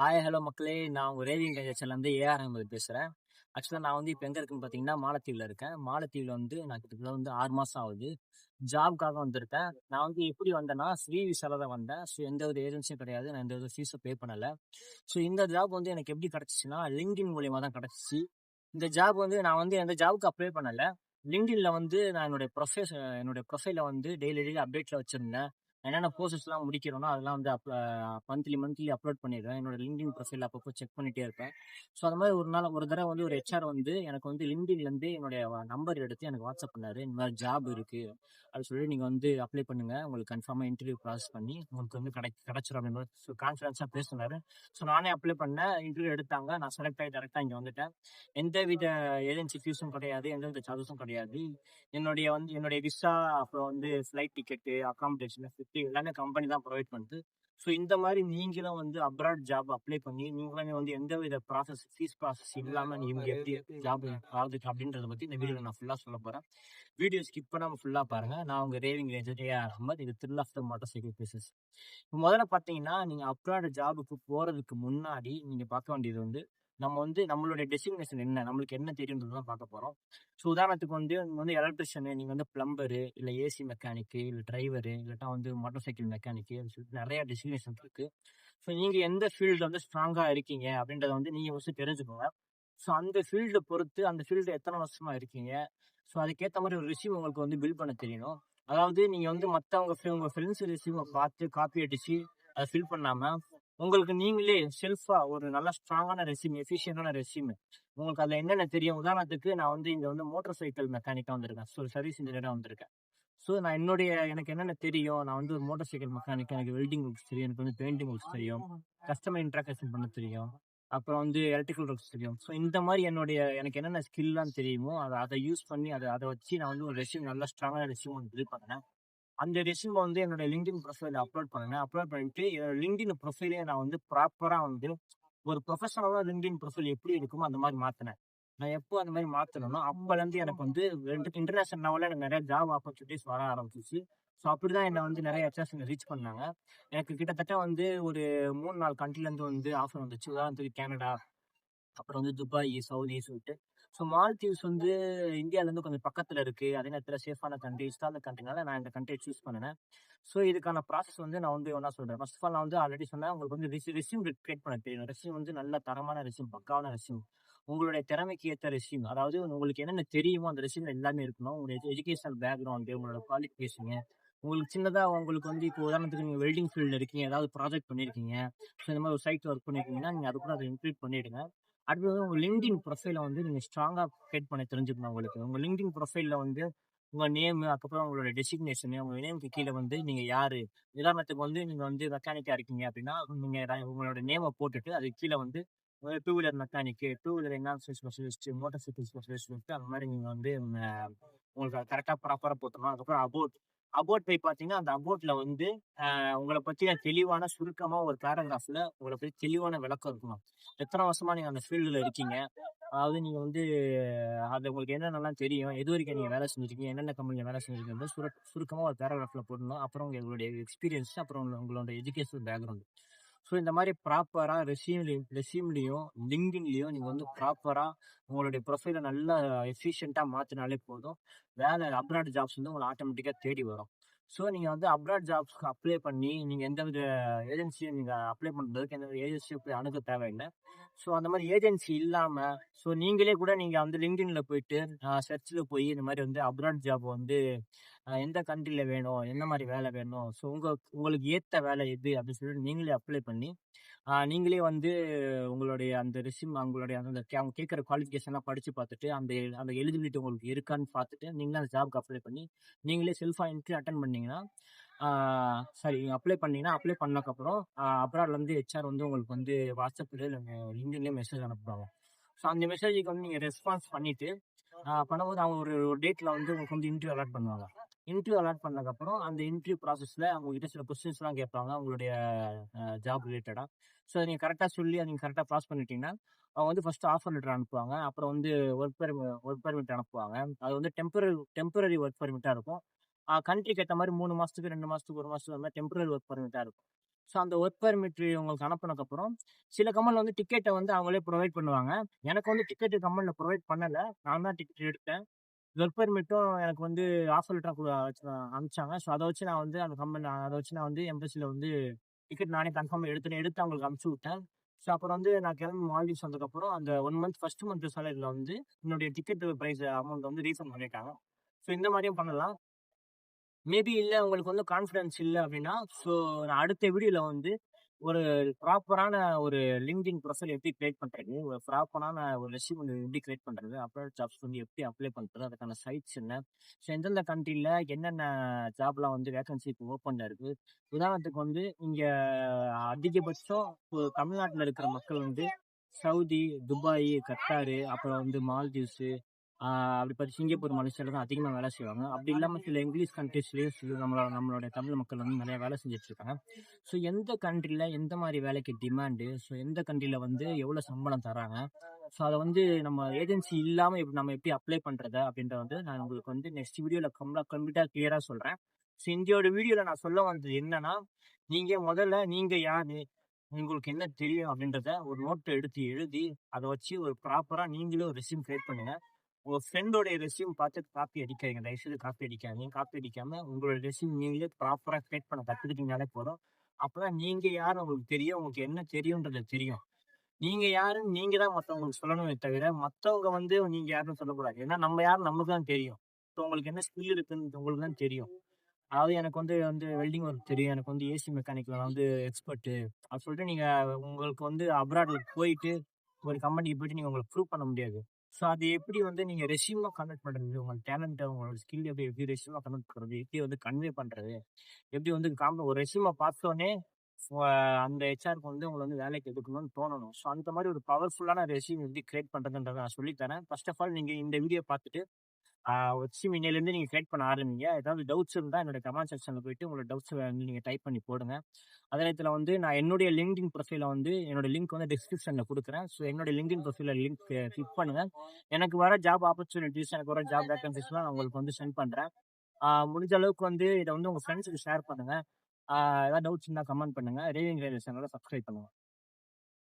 Hi hello மக்களே. நான் உங்கள் ரேவிங் கஜேஷன்லேருந்து ஏஆர் அகமது பேசுகிறேன் ஆக்சுவலாக நான் வந்து இப்போ எங்கே இருக்குன்னு பார்த்தீங்கன்னா மாலத்தீவில் இருக்கேன். மாலத்தீவில் வந்து நான் கிட்டத்தட்ட வந்து ஆறு மாதம் ஆகுது. ஜாப்காக வந்திருக்கேன். நான் வந்து எப்படி வந்தேன்னா ஸ்ரீ விசால தான் வந்தேன். ஸோ எந்த ஒரு ஏஜென்சியும் கிடையாது. நான் எந்த ஒரு ஃபீஸும் பே பண்ணலை. ஸோ இந்த ஜாப் வந்து எனக்கு எப்படி கிடச்சிச்சின்னா லிங்கின் மூலியமாக தான் கிடச்சிச்சு. இந்த ஜாப் வந்து நான் வந்து எந்த ஜாபுக்கு அப்ளை பண்ணலை. லிங்க்டின்ல வந்து நான் என்னுடைய ப்ரொஃபைல் என்னுடைய ப்ரொஃபைலை வந்து டெய்லி டெய்லி அப்டேட்டில் வச்சுருந்தேன். என்னென்ன ப்ரோசஸ்லாம் முடிக்கிறோனோ அதெல்லாம் வந்து அப் மந்த்லி மந்த்லி அப்லோட் பண்ணிடுவேன் என்னோட லிங்க்டின் ப்ரொஃபைல் அப்பப்போ செக் பண்ணிட்டே இருப்பேன். ஸோ அந்த மாதிரி ஒரு நாள் ஒரு தடவை வந்து ஒரு ஹெச்ஆர் வந்து எனக்கு வந்து லிங்க்டின்லேருந்து என்னுடைய நம்பர் எடுத்து எனக்கு வாட்ஸ்அப் பண்ணார். இந்த மாதிரி ஜாப் இருக்குது அப்படின்னு சொல்லி நீங்கள் வந்து அப்ளை பண்ணுங்கள் உங்களுக்கு கன்ஃபார்மாக இன்டர்வியூ ப்ராசஸ் பண்ணி உங்களுக்கு வந்து கிடை கிடச்சிரும் அப்படின்னு ஸோ கான்ஃபிடன்ஸாக பேசினார். ஸோ நானே அப்ளை பண்ணேன். இன்டர்வியூ எடுத்தாங்க. நான் செலக்ட் ஆகி டேரெக்டாக இங்கே வந்துட்டேன். எந்த வித ஏஜென்சி ஃபீஸும் கிடையாது. எந்த வித சார்ஜஸும் கிடையாது. என்னுடைய வந்து என்னுடைய விசா அப்புறம் வந்து ஃப்ளைட் டிக்கெட்டு அக்காமடேஷன் ஃபிஃப்டி எல்லாமே கம்பெனி தான் ப்ரொவைட் பண்ணுது ஸோ இந்த மாதிரி நீங்களும் வந்து அப்ராட் ஜாப் அப்ளை பண்ணி நீங்களுமே வந்து எந்த வித ப்ராசஸ் ஃபீஸ் ப்ராசஸ் இல்லாமல் நீங்கள் எப்படி ஜாப் ஆகுது அப்படின்றத பற்றி இந்த வீடியோவில் நான் ஃபுல்லாக சொல்ல போகிறேன் வீடியோ ஸ்கிப் பண்ணாமல் ஃபுல்லாக பாருங்கள் நான் உங்கள் ரேவிங் ரேஞ்சர் ஏ அஹமத். இது thrill of the motorcycle paces இப்போ முதல்ல பார்த்தீங்கன்னா நீங்கள் அப்ராட் ஜாபுக்கு போகிறதுக்கு முன்னாடி நீங்கள் பார்க்க வேண்டியது வந்து நம்ம வந்து நம்மளுடைய டெசிக்னேஷன் என்ன? நம்மளுக்கு என்ன தெரியுன்றது தான் பார்க்க போகிறோம் ஸோ உதாரணத்துக்கு வந்து வந்து எலக்ட்ரிஷியனு நீங்கள் வந்து பிளம்பரு இல்லை ஏசி மெக்கானிக்கு இல்லை டிரைவரு இல்லாட்டா வந்து மோட்டர் சைக்கிள் மெக்கானிக்கு சொல்லிட்டு நிறையா டெசிக்னேஷன் இருக்குது ஸோ நீங்கள் எந்த ஃபீல்டில் வந்து ஸ்ட்ராங்காக இருக்கீங்க அப்படின்றத வந்து நீங்கள் ஃபஸ்ட்டு தெரிஞ்சுக்கோங்க. ஸோ அந்த ஃபீல்டை பொறுத்து அந்த ஃபீல்டு எத்தனை வருஷமாக இருக்கீங்க? ஸோ அதுக்கேற்ற மாதிரி ஒரு ரிசீவ் உங்களுக்கு வந்து பில் பண்ண தெரியணும். அதாவது நீங்கள் வந்து மற்றவங்க உங்கள் ஃப்ரெண்ட்ஸ் ரிசீவை பார்த்து காப்பி அடித்து அதை ஃபில் பண்ணாமல் உங்களுக்கு நீங்களே செல்ஃபாக ஒரு நல்ல ஸ்ட்ராங்கான ரெசியூம் எஃபிஷியன்டான ரெசியூம் உங்களுக்கு அதில் என்னென்ன தெரியும்? உதாரணத்துக்கு நான் வந்து இங்கே வந்து மோட்டார் சைக்கிள் மெக்கானிக்காக வந்திருக்கேன். ஸோ சர்வீஸ் இன்ஜினியராக வந்திருக்கேன். ஸோ நான் என்னுடைய எனக்கு என்னென்ன தெரியும்? நான் வந்து ஒரு மோட்டார் சைக்கிள் மெக்கானிக் எனக்கு வெல்டிங் ஒர்க்ஸ் தெரியும். எனக்கு வந்து பெயிண்டிங் ஒர்க்ஸ் தெரியும். கஸ்டமர் இன்ட்ராக்ஷன் பண்ண தெரியும். அப்புறம் வந்து எலக்ட்ரிக்கல் ஒர்க்ஸ் தெரியும். ஸோ இந்த மாதிரி என்னுடைய எனக்கு என்னென்ன ஸ்கில்லாம் தெரியுமோ அதை அதை யூஸ் பண்ணி அதை அதை வச்சு நான் வந்து ஒரு ரெசியூம் நல்லா ஸ்ட்ராங்கான ரெசியூம் ஒன்று பில்ட் பண்ணேன். அந்த ரெசியூம் வந்து என்னோட லிங்க்டின் ப்ரொஃபைல அப்லோட் பண்ணேன் அப்லோட் பண்ணிட்டு லிங்க்டின் ப்ரொஃபைலே நான் வந்து ப்ராப்பராக வந்து ஒரு ப்ரொஃபஷனலாக லிங்க்டின் ப்ரொஃபைல் எப்படி இருக்குமோ அந்த மாதிரி மாற்றினேன் நான் எப்போ அந்த மாதிரி மாற்றணும்னா அப்போலேருந்து எனக்கு வந்து ரெண்டு இன்டர்நேஷனல் லெவலில் எனக்கு நிறைய ஜாப் ஆப்பர்ச்சுனிட்டிஸ் வர ஆரம்பிச்சிச்சு. ஸோ அப்படி தான் என்னை வந்து நிறைய ஹெச்எஸ் ரீச் பண்ணாங்க. எனக்கு கிட்டத்தட்ட வந்து ஒரு மூணு நாலு கண்ட்ரிலேருந்து வந்து ஆஃபர் வந்துச்சு. உதாரணத்துக்கு கேனடா அப்புறம் வந்து துபாய் சவுதி சொல்லிட்டு. ஸோ மால்தீவ்ஸ் வந்து இந்தியாவிலேருந்து கொஞ்சம் பக்கத்தில் இருக்குது அதே நேரத்தில் சேஃபான கண்ட்ரிஸ் தான் அந்த கண்ட்ரினால நான் இந்த கண்ட்ரியை சூஸ் பண்ணினேன். ஸோ இதுக்கான ப்ராசஸ் வந்து நான் வந்து ஒன்றா சொல்கிறேன் ஃபர்ஸ்ட் ஆஃப் ஆல் நான் வந்து ஆல்ரெடி சொன்னேன் உங்களுக்கு வந்து ரிசி ரெசியூம் கிரியேட் பண்ண தெரியும். ரெசியூம் வந்து நல்ல தரமான ரெசியூம் பக்காவான ரெசியூம் உங்களுடைய திறமைக்கு ஏற்ற ரெசியூம் அதாவது உங்களுக்கு என்னென்ன தெரியுமோ அந்த ரெசியூம் எல்லாமே இருக்கணும். உங்களுடைய எஜுகேஷனல் பேக்ரவுண்டு உங்களோட குவாலிஃபிகேஷனு உங்களுக்கு சின்னதாக உங்களுக்கு வந்து இப்போ உதாரணத்துக்கு நீங்கள் வெல்டிங் ஃபீல்டில் இருக்கீங்க ஏதாவது ப்ராஜெக்ட் பண்ணியிருக்கீங்க ஸோ இந்த மாதிரி ஒரு சைட் ஒர்க் பண்ணியிருக்கீங்கன்னா நீங்கள் அது கூட அதை இன்க்ளூட் பண்ணிவிடுங்க அடுத்தது உங்கள் லிங்க்டின் ப்ரொஃபைலை வந்து நீங்கள் ஸ்ட்ராங்காக கிரியேட் பண்ண தெரிஞ்சுக்கணும் உங்களுக்கு. உங்கள் லிங்க்டின் ப்ரொஃபைலில் வந்து உங்கள் நேமு அதுக்கப்புறம் உங்களோட டெசிக்னேஷனு உங்கள் நேமுக்கு கீழே வந்து நீங்கள் யார்? உதாரணத்துக்கு வந்து நீங்கள் வந்து மெக்கானிக்காக இருக்கீங்க அப்படின்னா நீங்கள் உங்களோட நேமை போட்டுட்டு அதுக்கு கீழே வந்து two wheeler mechanic two wheeler enhancement specialist motorcycle specialist அந்த மாதிரி நீங்கள் வந்து உங்களுக்கு கரெக்டாக ப்ராப்பராக போட்டணும் அதுக்கப்புறம் அபோட் அபோட் போய் பார்த்தீங்கன்னா அந்த அபோட்டில் வந்து உங்களை பற்றின தெளிவான சுருக்கமாக ஒரு பேராகிராஃபில் உங்களை பற்றி தெளிவான விளக்கம் இருக்கணும் எத்தனை வருஷமாக நீங்கள் அந்த ஃபீல்டில் இருக்கீங்க? அதாவது நீங்கள் வந்து அது உங்களுக்கு என்னென்னலாம் தெரியும்? எது வரைக்கும் நீங்கள் வேலை செஞ்சுருக்கீங்க? என்னென்ன கம்பெனியில் வேலை செஞ்சுருக்கீங்க? சுரு சுருக்கமாக ஒரு பேராகிராஃபில் போடணும். அப்புறம் உங்களுடைய எக்ஸ்பீரியன்ஸ் அப்புறம் உங்களோட எஜுகேஷனல் பேக்ரவுண்டு ஸோ இந்த மாதிரி ப்ராப்பராக ரெசியூம்லையும் ரெசியூம்லேயும் லிங்க்டின்லேயும் நீங்கள் வந்து ப்ராப்பராக உங்களுடைய ப்ரொஃபைலை நல்லா எஃபிஷியண்ட்டாக மாற்றினாலே போதும். வேலை அப்ராட் ஜாப்ஸ் வந்து உங்களை ஆட்டோமேட்டிக்காக தேடி வரும். ஸோ நீங்கள் வந்து அப்ராட் ஜாப்ஸ்க்கு அப்ளை பண்ணி நீங்கள் எந்த வித ஏஜென்சியும் நீங்கள் அப்ளை பண்ணுறதுக்கு எந்த வித ஏஜென்சியும் போய் அணுக தேவையில்லை. ஸோ அந்த மாதிரி ஏஜென்சி இல்லாமல் ஸோ நீங்களே கூட நீங்கள் வந்து லிங்க்டின்ல போயிட்டு சர்ச்சில் போய் இந்த மாதிரி வந்து அப்ராட் ஜாப் வந்து எந்த கண்ட்ரியில் வேணும்? என்ன மாதிரி வேலை வேணும்? ஸோ உங்கள் உங்களுக்கு ஏற்ற வேலை எது? அப்படின்னு சொல்லிட்டு நீங்களே அப்ளை பண்ணி நீங்களே வந்து உங்களுடைய அந்த ரெசியூம் அவங்களுடைய அந்த அவங்க கேட்குற குவாலிஃபிகேஷன்லாம் படித்து பார்த்துட்டு அந்த அந்த எலிஜிபிலிட்டி உங்களுக்கு இருக்கான்னு பார்த்துட்டு நீங்களே அந்த ஜாப்க்கு அப்ளை பண்ணி நீங்களே செல்ஃபாக இன்ட்ரி அட்டன் பண்ணிங்கன்னா சரி அப்ளை பண்ணீங்கன்னா அப்ளை பண்ணக்கப்புறம் அப்ராட்லேருந்து ஹெச்ஆர் வந்து உங்களுக்கு வந்து வாட்ஸ்அப்பில் இல்லை லிங்க்டின்லேயே மெசேஜ் அனுப்புவாங்க. ஸோ அந்த மெசேஜுக்கு வந்து நீங்கள் ரெஸ்பான்ஸ் பண்ணிவிட்டு பண்ணும்போது அவங்க ஒரு ஒரு டேட்டில் வந்து உங்களுக்கு வந்து இன்டர்வியூ அலாட் பண்ணுவாங்க. இன்டர்வியூ அலாட் பண்ணதுக்கப்புறம் அந்த இன்டர்வியூ ப்ராசஸில் அவங்ககிட்ட சில கொஸ்டின்ஸ்லாம் கேட்பாங்க அவங்களுடைய ஜாப் ரிலேட்டடாக ஸோ நீங்கள் கரெக்டாக சொல்லி அதை நீங்கள் கரெக்டாக பாஸ் பண்ணிட்டீங்கன்னா அவங்க வந்து ஃபஸ்ட்டு ஆஃபர் லெட்டர் அனுப்புவாங்க. அப்புறம் வந்து ஒர்க் பெர்மி ஒர்க் பெர்மிட் அனுப்புவாங்க. அது வந்து டெம்பரரி டெம்பரரி ஒர்க் பெர்மிட்டாக இருக்கும். கண்ட்ரிக்கு ஏற்ற மாதிரி மூணு மாதத்துக்கு ரெண்டு மாதத்துக்கு ஒரு மாதத்துக்கு மாதிரி டெம்பரரி ஒர்க் பெர்மிட்டாக இருக்கும். ஸோ அந்த ஒர்க் பெர்மிட் உங்களுக்கு அனுப்பினதுக்கப்புறம் சில கம்பெனில வந்து டிக்கெட்டை வந்து அவங்களே ப்ரொவைட் பண்ணுவாங்க. எனக்கு வந்து டிக்கெட்டு கம்பெனியில் ப்ரொவைட் பண்ணலை. நான் தான் டிக்கெட் எடுத்தேன். ஒர்க் பெர்மிட்டும் எனக்கு வந்து ஆஃபர் லெட்டராக கூட அனுப்பிச்சாங்க. ஸோ அதை வச்சு நான் வந்து அந்த கம்பெனி அதை வச்சு நான் வந்து எம்பசியில் வந்து டிக்கெட் நானே கன்ஃபார்ம் எடுத்துன்னு எடுத்து அவங்களுக்கு அனுப்பிச்சி விட்டேன். ஸோ அப்புறம் வந்து நான் கிளம்பி மால்டீவ்ஸ் வந்ததுக்கப்புறம் அந்த ஒன் மந்த் ஃபர்ஸ்ட் மந்த் சேலரியில் வந்து என்னுடைய டிக்கெட் ப்ரைஸ் அமௌண்ட் வந்து ரீஃபண்ட் பண்ணிட்டாங்க. ஸோ இந்த மாதிரியும் பண்ணலாம். மேபி இல்லை உங்களுக்கு வந்து கான்ஃபிடன்ஸ் இல்லை அப்படின்னா ஸோ நான் அடுத்த வீடியோவில் வந்து ஒரு ப்ராப்பரான ஒரு லிங்க்டின் ப்ரொஃபைல் எப்படி கிரியேட் பண்ணுறது ஒரு ப்ராப்பரான ஒரு ரெசியூம் எப்படி கிரியேட் பண்ணுறது அப்ளை ஜாப்ஸ் வந்து எப்படி அப்ளை பண்ணுறது அதுக்கான சைட்ஸ் என்ன? ஸோ எந்தெந்த கண்ட்ரியில் என்னென்ன ஜாப்லாம் வந்து வேகன்சி இப்போ ஓப்பனில் இருக்குது உதாரணத்துக்கு வந்து இங்கே அதிகபட்சம் இப்போ தமிழ்நாட்டில் இருக்கிற மக்கள் வந்து சவுதி துபாய் கத்தாரு அப்புறம் வந்து மால்தீவ்ஸு அப்படி பார்த்து சிங்கப்பூர் மலேசியாவில் தான் அதிகமாக வேலை செய்வாங்க. அப்படி இல்லாமல் சில இங்கிலீஷ் கண்ட்ரீஸ்லேயும் சில நம்மளோட நம்மளுடைய தமிழ் மக்கள் வந்து நிறைய வேலை செஞ்சிட்ருக்காங்க. ஸோ எந்த கண்ட்ரியில் எந்த மாதிரி வேலைக்கு டிமாண்டு ஸோ எந்த கண்ட்ரியில் வந்து எவ்வளோ சம்பளம் தராங்க? ஸோ அதை வந்து நம்ம ஏஜென்சி இல்லாமல் இப்போ நம்ம எப்படி அப்ளை பண்ணுறது அப்படின்றத வந்து நான் உங்களுக்கு வந்து நெக்ஸ்ட் வீடியோவில் கம்ப்ளா கம்ப்ளீட்டாக கிளியராக சொல்கிறேன் ஸோ இந்தியோட வீடியோவில் நான் சொல்ல வந்தது என்னன்னா நீங்கள் முதல்ல நீங்கள் யார்? உங்களுக்கு என்ன தெரியும் அப்படின்றத ஒரு நோட்டை எடுத்து எழுதி அதை வச்சு ஒரு ப்ராப்பராக நீங்களும் ஒரு ரெசியூம் க்ரியேட் பண்ணுங்கள் உங்க ஃப்ரெண்டோடைய ரெசியூம் பார்த்து காப்பி அடிக்காதீங்க. தயவுசெய்து காப்பி அடிக்காதீங்க. காப்பி அடிக்காம உங்களோட ரெசியூம் நீங்களே ப்ராப்பராக கிரியேட் பண்ண கற்றுக்கிட்டீங்கனாலே போதும். அப்பதான் நீங்க யார் உங்களுக்கு தெரியும்? உங்களுக்கு என்ன தெரியும்ன்றது தெரியும். நீங்க யாருன்னு நீங்க தான் மற்றவங்களுக்கு சொல்லணுமே தவிர மற்றவங்க வந்து நீங்க யாருன்னு சொல்லக்கூடாது. ஏன்னா நம்ம யாரும் நமக்கு தான் தெரியும். ஸோ உங்களுக்கு என்ன ஸ்கில் இருக்குன்னு உங்களுக்கு தான் தெரியும். அதாவது எனக்கு வந்து வந்து வெல்டிங் ஒர்க் தெரியும். எனக்கு வந்து ஏசி மெக்கானிக்கில் வந்து எக்ஸ்பர்ட்டு அப்படி சொல்லிட்டு நீங்கள் உங்களுக்கு வந்து அப்ராடில் போயிட்டு ஒரு கம்பெனிக்கு போயிட்டு நீங்கள் உங்களை ப்ரூவ் பண்ண முடியாது. ஸோ அது எப்படி வந்து நீங்கள் ரெசியூமாக கன்வெர்ட் பண்ணுறது உங்கள் டேலண்ட்டை உங்களோட ஸ்கில் எப்படி எப்படி ரெசியூமாக கன்வெர்ட் பண்ணுறது எப்படி வந்து கன்வே பண்ணுறது எப்படி வந்து காம்ப ஒரு ரெசியூமை பார்த்தோன்னே அந்த ஹெச்ஆருக்கு வந்து உங்களை வந்து வேலைக்கு எடுக்கணும்னு தோணணும். ஸோ அந்த மாதிரி ஒரு பவர்ஃபுல்லான ரெசியூம் எப்படி கிரியேட் பண்ணுறதுன்றதை நான் சொல்லித்தரேன். ஃபர்ஸ்ட் ஆஃப் ஆல் நீங்கள் இந்த வீடியோ பார்த்துட்டு வச்சு இன்னையிலேருந்து நீங்கள் கிரியேட் பண்ண ஆரம்பிங்க. ஏதாவது டவுட்ஸ் இருந்தால் என்னோட கமெண்ட் செக்ஷனில் போயிட்டு உங்களோட டவுட்ஸ் வந்து நீங்கள் டைப் பண்ணி போடுங்க. அதே நேரத்தில் வந்து நான் என்னுடைய லிங்க்டின் ப்ரொஃபைல வந்து என்னோட லிங்க் வந்து டிஸ்கிரிப்ஷனில் கொடுக்குறேன். ஸோ என்னோட லிங்க்டின் ப்ரொஃபைலில் லிங்க் கிளிக் பண்ணுங்க. எனக்கு வர ஜாப் ஆப்பர்ச்சுனிட்டிஸ் எனக்கு வர ஜாப் வேக்கன்சிஸ்லாம் நான் உங்களுக்கு வந்து சென்ட் பண்ணுறேன் முடிஞ்ச அளவுக்கு வந்து இதை வந்து உங்கள் ஃப்ரெண்ட்ஸுக்கு ஷேர் பண்ணுங்கள் ஏதாவது டவுட்ஸ் இருந்தால் கமெண்ட் பண்ணுங்கள் ரேவிங் ரேடியோ சேனலில் சப்ஸ்கிரைப் பண்ணுங்க.